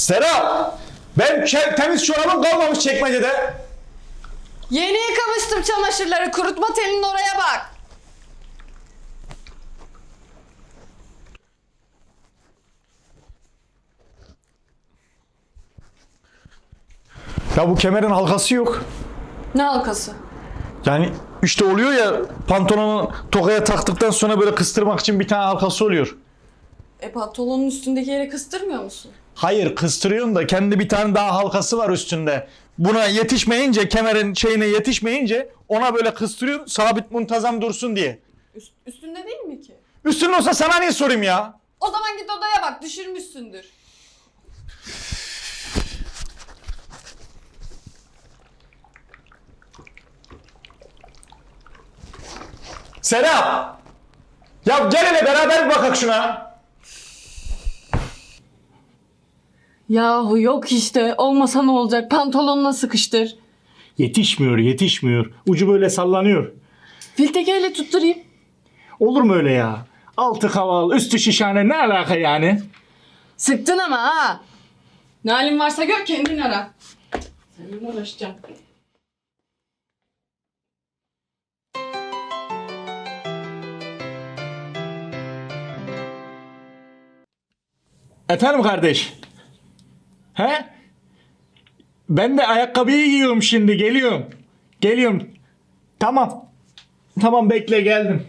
Serap! Ben temiz çorabım kalmamış çekmecede. Yeni yıkamıştım çamaşırları. Kurutma telinin oraya bak. Ya bu kemerin halkası yok. Ne halkası? Yani işte oluyor ya pantolonu tokaya taktıktan sonra böyle kıstırmak için bir tane halkası oluyor. E pantolonun üstündeki yere kıstırmıyor musun? Hayır kıstırıyorsun da kendi bir tane daha halkası var üstünde. Buna yetişmeyince kemerin şeyine yetişmeyince ona böyle kıstırıyorsun sabit muntazam dursun diye. Üst- üstünde değil mi ki? Üstünde olsa sana niye sorayım ya? O zaman git odaya bak düşürmüşsündür. Serap! Ya gel hele beraber bir bakak şuna. Yahu yok işte. Olmasa ne olacak? Pantolonuna sıkıştır. Yetişmiyor, yetişmiyor. Ucu böyle sallanıyor. Filtekeyle tutturayım. Olur mu öyle ya? Altı kaval, üstü şişhane ne alaka yani? Sıktın ama ha. Ne halin varsa gör kendin ara. Seninle uğraşacağım. Efendim kardeş? He? Ben de ayakkabıyı giyiyorum şimdi, geliyorum. Geliyorum. Tamam. Tamam bekle geldim.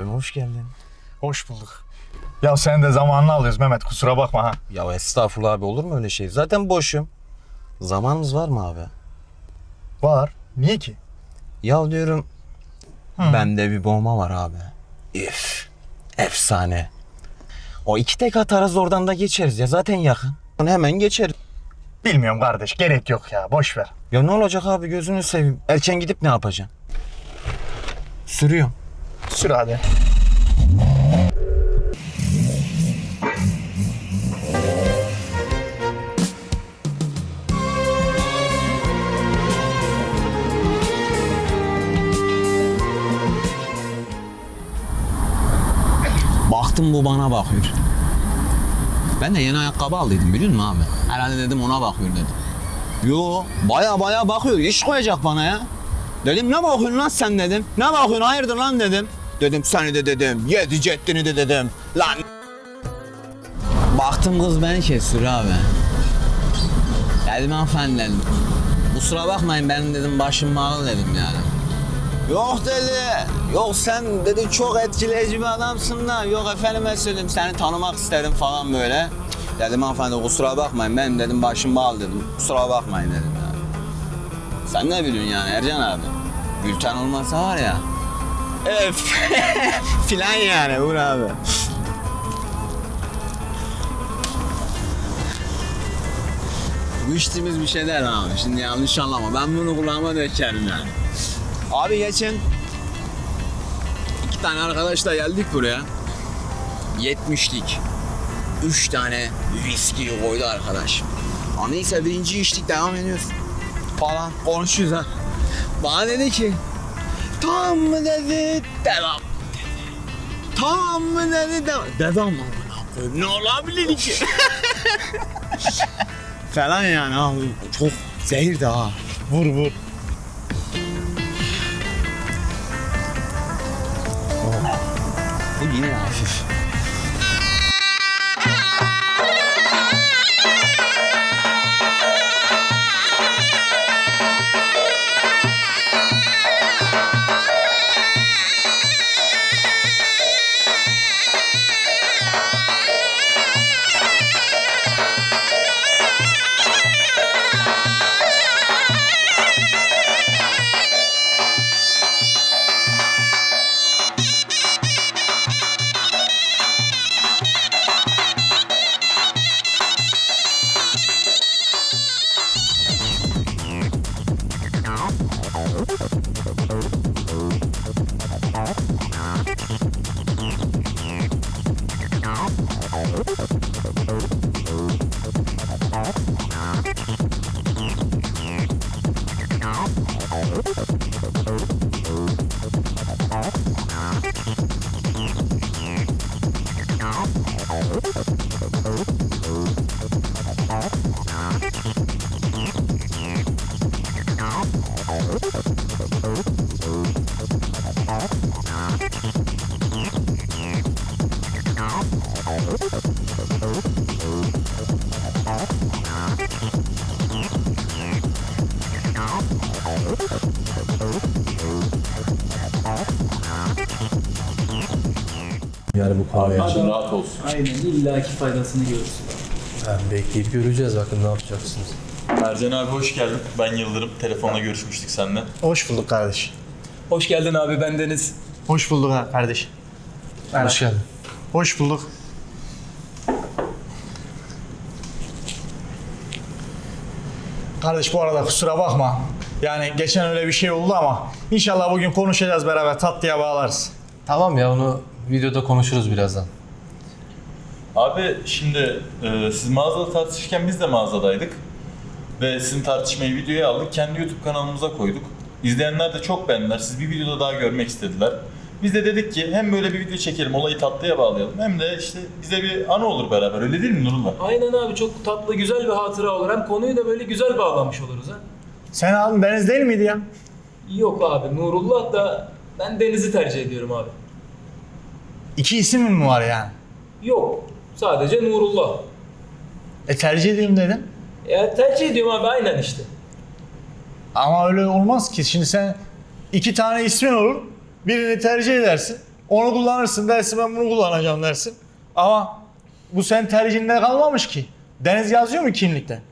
Abim hoş geldin. Hoş bulduk. Ya sen de zamanını alıyoruz Mehmet kusura bakma ha. Ya estağfurullah abi olur mu öyle şey? Zaten boşum. Zamanımız var mı abi? Var. Niye ki? Ya diyorum bende bir bomba var abi. Üf. Efsane. O iki tek atarız oradan da geçeriz ya zaten yakın. Hemen geçeriz. Bilmiyorum kardeş gerek yok ya boş ver. Ya ne olacak abi gözünü seveyim. Erken gidip ne yapacaksın? Sürüyorum. Sür hadi. Baktım bu bana bakıyor. Ben de yeni ayakkabı aldıydım biliyor musun abi? Herhalde dedim ona bakıyor dedim. Yo baya baya bakıyor. İş koyacak bana ya. Dedim ne bakıyorsun lan sen dedim. Ne bakıyorsun hayırdır lan dedim. Dedim seni de dedim. Yedi ceddini de dedim. Lan. Baktım kız beni kesiyor abi. Dedim hanımefendi dedim. Kusura bakmayın benim dedim başım bağlı dedim yani. Yok dedi. Yok sen dedi çok etkileyici bir adamsın da. Yok efendime söyleyeyim seni tanımak istedim falan böyle. Dedim hanımefendi kusura bakmayın benim dedim başım bağlı dedim. Kusura bakmayın dedim ya. Sen ne biliyorsun yani Ercan abi? Gülten olmasa var ya. Öf. Filan yani Uğur abi. Bu içtiğimiz bir şey değil abi. Şimdi yanlış anlama. Ben bunu kulağıma dökerim yani. Abi geçen iki tane arkadaşla geldik buraya. 70'lik. Üç tane viski koydu arkadaş. Ha neyse birinci içtik devam ediyoruz. Falan konuşuyoruz ha. Bana dedi ki tamam mı dedi devam dedi. Tamam mı dedi devam. Devam mı? Ne olabilir ki? Falan yani abi. Çok zehir de ha. Vur vur. Yani bu kahve için. rahat olsun. Aynen illaki faydasını görürsün. Yani bekleyip göreceğiz bakın ne yapacaksınız. Ercan abi hoş geldin. Ben Yıldırım. Telefonla görüşmüştük seninle. Hoş bulduk kardeş. Hoş geldin abi ben Deniz. Hoş bulduk ha kardeş. Hoş geldin. Hoş bulduk. Kardeş bu arada kusura bakma. Yani geçen öyle bir şey oldu ama inşallah bugün konuşacağız beraber tatlıya bağlarız. Tamam ya onu videoda konuşuruz birazdan. Abi şimdi e, siz mağazada tartışırken biz de mağazadaydık. Ve sizin tartışmayı videoya aldık. Kendi YouTube kanalımıza koyduk. İzleyenler de çok beğendiler. Siz bir videoda daha görmek istediler. Biz de dedik ki hem böyle bir video çekelim, olayı tatlıya bağlayalım. Hem de işte bize bir anı olur beraber. Öyle değil mi Nurullah? Aynen abi çok tatlı güzel bir hatıra olur. Hem konuyu da böyle güzel bağlamış oluruz ha. Sen adın Deniz değil miydi ya? Yok abi Nurullah da ben Deniz'i tercih ediyorum abi. İki isim mi var yani? Yok sadece Nurullah. E tercih ediyorum dedim. Ya tercih ediyorum abi aynen işte. Ama öyle olmaz ki. Şimdi sen iki tane ismin olur. Birini tercih edersin. Onu kullanırsın dersin ben bunu kullanacağım dersin. Ama bu sen tercihinde kalmamış ki. Deniz yazıyor mu kimlikte?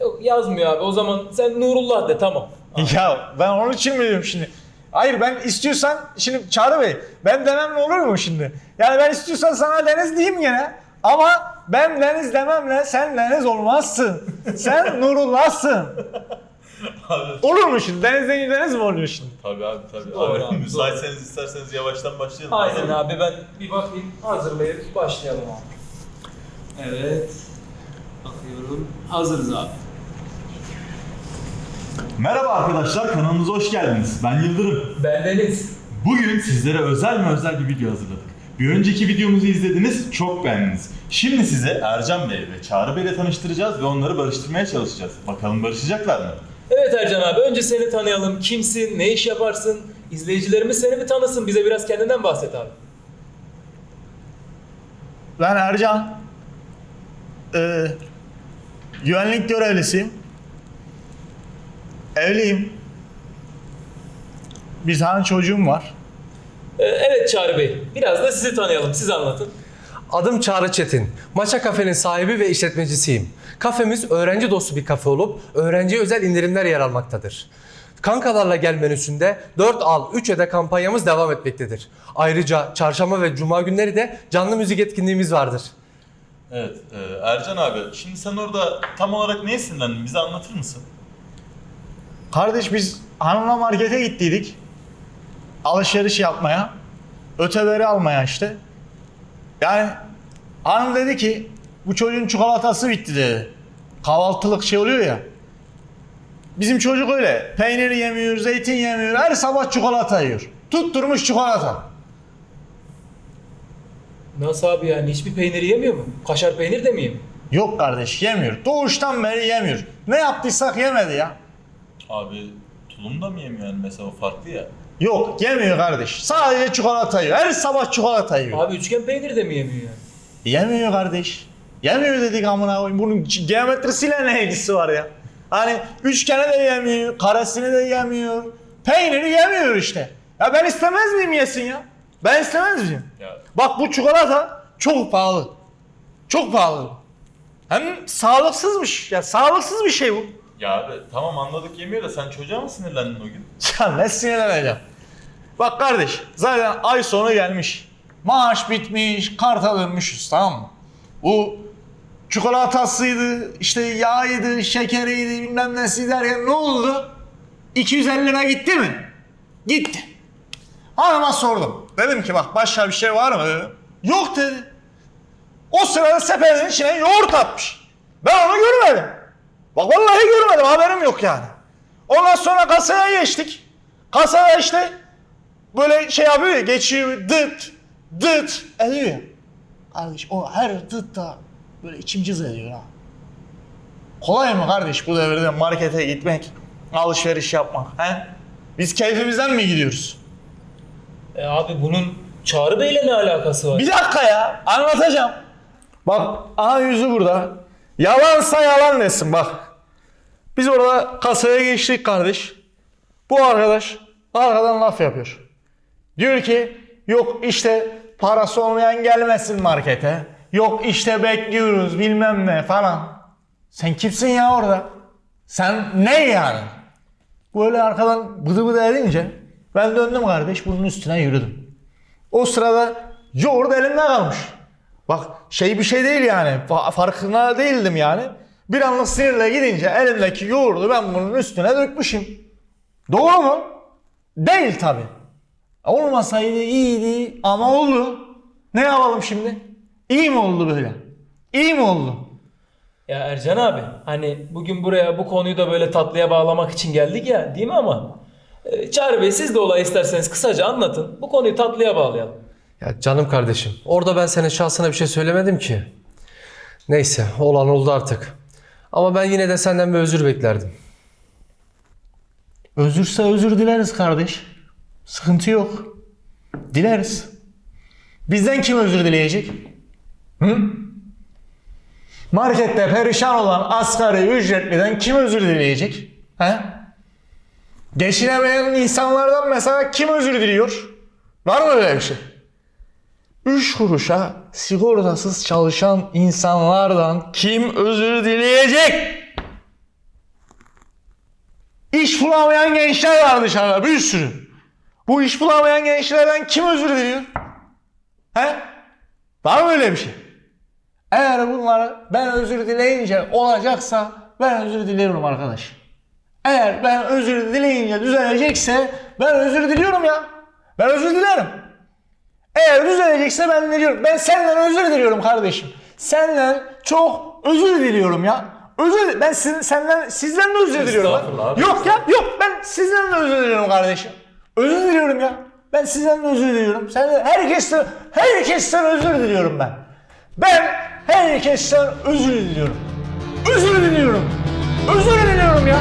Yok yazmıyor abi o zaman sen Nurullah de tamam. Ya ben onun için mi diyorum şimdi? Hayır ben istiyorsan şimdi Çağrı Bey ben demem ne olur mu şimdi? Yani ben istiyorsan sana Deniz diyeyim gene. Ama ben Deniz dememle sen Deniz olmazsın. Sen Nurullah'sın. olur mu şimdi? Deniz deyince Deniz mi oluyor şimdi? Tabii abi tabii. Doğru abi, abi, müsaitseniz isterseniz yavaştan başlayalım. Aynen abi ben bir bakayım hazırlayıp başlayalım abi. Evet. Bakıyorum. Hazırız abi. Merhaba arkadaşlar, kanalımıza hoş geldiniz. Ben Yıldırım. Ben Deniz. Bugün sizlere özel mi özel bir video hazırladık. Bir önceki videomuzu izlediniz, çok beğendiniz. Şimdi size Ercan Bey ve Çağrı Bey ile tanıştıracağız ve onları barıştırmaya çalışacağız. Bakalım barışacaklar mı? Evet Ercan abi önce seni tanıyalım. Kimsin? Ne iş yaparsın? İzleyicilerimiz seni bir tanısın. Bize biraz kendinden bahset abi. Ben Ercan. Ee, güvenlik görevlisiyim. Evliyim. Bir tane çocuğum var. Ee, evet Çağrı Bey. Biraz da sizi tanıyalım. Siz anlatın. Adım Çağrı Çetin. Maça Kafe'nin sahibi ve işletmecisiyim. Kafemiz öğrenci dostu bir kafe olup öğrenciye özel indirimler yer almaktadır. Kankalarla gel menüsünde 4 al 3 öde kampanyamız devam etmektedir. Ayrıca çarşamba ve cuma günleri de canlı müzik etkinliğimiz vardır. Evet, e, Ercan abi, şimdi sen orada tam olarak neye sinirlendin? Bize anlatır mısın? Kardeş biz hanımla markete gittiydik. Alışveriş yapmaya. Öteberi almaya işte. Yani hanım dedi ki bu çocuğun çikolatası bitti dedi. Kahvaltılık şey oluyor ya. Bizim çocuk öyle. Peynir yemiyor, zeytin yemiyor. Her sabah çikolata yiyor. Tutturmuş çikolata. Nasıl abi yani hiçbir peynir yemiyor mu? Kaşar peynir de mi yemiyor? Yok kardeş yemiyor. Doğuştan beri yemiyor. Ne yaptıysak yemedi ya. Abi, tulum da mı yemiyor yani mesela o farklı ya? Yok yemiyor kardeş. Sadece çikolata yiyor. Her sabah çikolata yiyor. Abi üçgen peynir de mi yemiyor yani? Yemiyor kardeş. Yemiyor dedik amına koyayım. Bunun geometrisiyle ne ilgisi var ya? Hani üçgeni de yemiyor, karesini de yemiyor. Peyniri yemiyor işte. Ya ben istemez miyim yesin ya? Ben istemez miyim? Ya Bak bu çikolata çok pahalı. Çok pahalı. Hem sağlıksızmış. Ya sağlıksız bir şey bu. Ya tamam anladık yemiyor da sen çocuğa mı sinirlendin o gün? Ya ne sinirleneceğim. Bak kardeş zaten ay sonu gelmiş. Maaş bitmiş, karta dönmüşüz tamam mı? Bu çikolatasıydı, işte yağıydı, şekeriydi, bilmem nesi derken ne oldu? 250 lira gitti mi? Gitti. Hanıma sordum. Dedim ki bak başka bir şey var mı. Yok dedi. O sırada sepetin içine yoğurt atmış. Ben onu görmedim. Bak vallahi görmedim haberim yok yani. Ondan sonra kasaya geçtik. Kasada işte böyle şey yapıyor ya geçiyor dıt dıt ediyor ya. Kardeş o her dıt da böyle içim cız ediyor ha. Kolay mı kardeş bu devirde markete gitmek, alışveriş yapmak he? Biz keyfimizden mi gidiyoruz? E abi bunun Çağrı Bey'le ne alakası var? Bir dakika ya anlatacağım. Bak aha yüzü burada. Yalansa yalan desin bak. Biz orada kasaya geçtik kardeş. Bu arkadaş arkadan laf yapıyor. Diyor ki yok işte parası olmayan gelmesin markete. Yok işte bekliyoruz bilmem ne falan. Sen kimsin ya orada? Sen ne yani? Böyle arkadan bıdı bıdı edince ben döndüm kardeş bunun üstüne yürüdüm. O sırada yoğurt elimde kalmış. Bak şey bir şey değil yani. Fa- farkına değildim yani. Bir anlık sinirle gidince elimdeki yoğurdu ben bunun üstüne dökmüşüm. Doğru mu? Değil tabi. Olmasaydı iyiydi ama oldu. Ne yapalım şimdi? İyi mi oldu böyle? İyi mi oldu? Ya Ercan abi hani bugün buraya bu konuyu da böyle tatlıya bağlamak için geldik ya değil mi ama? E, Çağrı Bey siz de olayı isterseniz kısaca anlatın. Bu konuyu tatlıya bağlayalım. Ya canım kardeşim, orada ben senin şahsına bir şey söylemedim ki. Neyse, olan oldu artık. Ama ben yine de senden bir özür beklerdim. Özürse özür dileriz kardeş. Sıkıntı yok. Dileriz. Bizden kim özür dileyecek? Hı? Markette perişan olan asgari ücretliden kim özür dileyecek? He? Geçinemeyen insanlardan mesela kim özür diliyor? Var mı öyle bir şey? Üç kuruşa sigortasız çalışan insanlardan kim özür dileyecek? İş bulamayan gençler var dışarıda bir sürü. Bu iş bulamayan gençlerden kim özür diliyor? He? Var mı öyle bir şey? Eğer bunları ben özür dileyince olacaksa ben özür diliyorum arkadaş. Eğer ben özür dileyince düzelecekse ben özür diliyorum ya. Ben özür dilerim. Eğer düzelecekse ben diliyorum. Ben senden özür diliyorum kardeşim. Senden çok özür diliyorum ya. Özür ben sizin, senden sizden de özür diliyorum. Estağfurullah abi, Yok ya yok ben sizden de özür diliyorum kardeşim. Özür diliyorum ya. Ben sizden de özür diliyorum. Sen herkesten herkesten özür diliyorum ben. Ben herkesten özür diliyorum. Özür diliyorum. Özür diliyorum ya.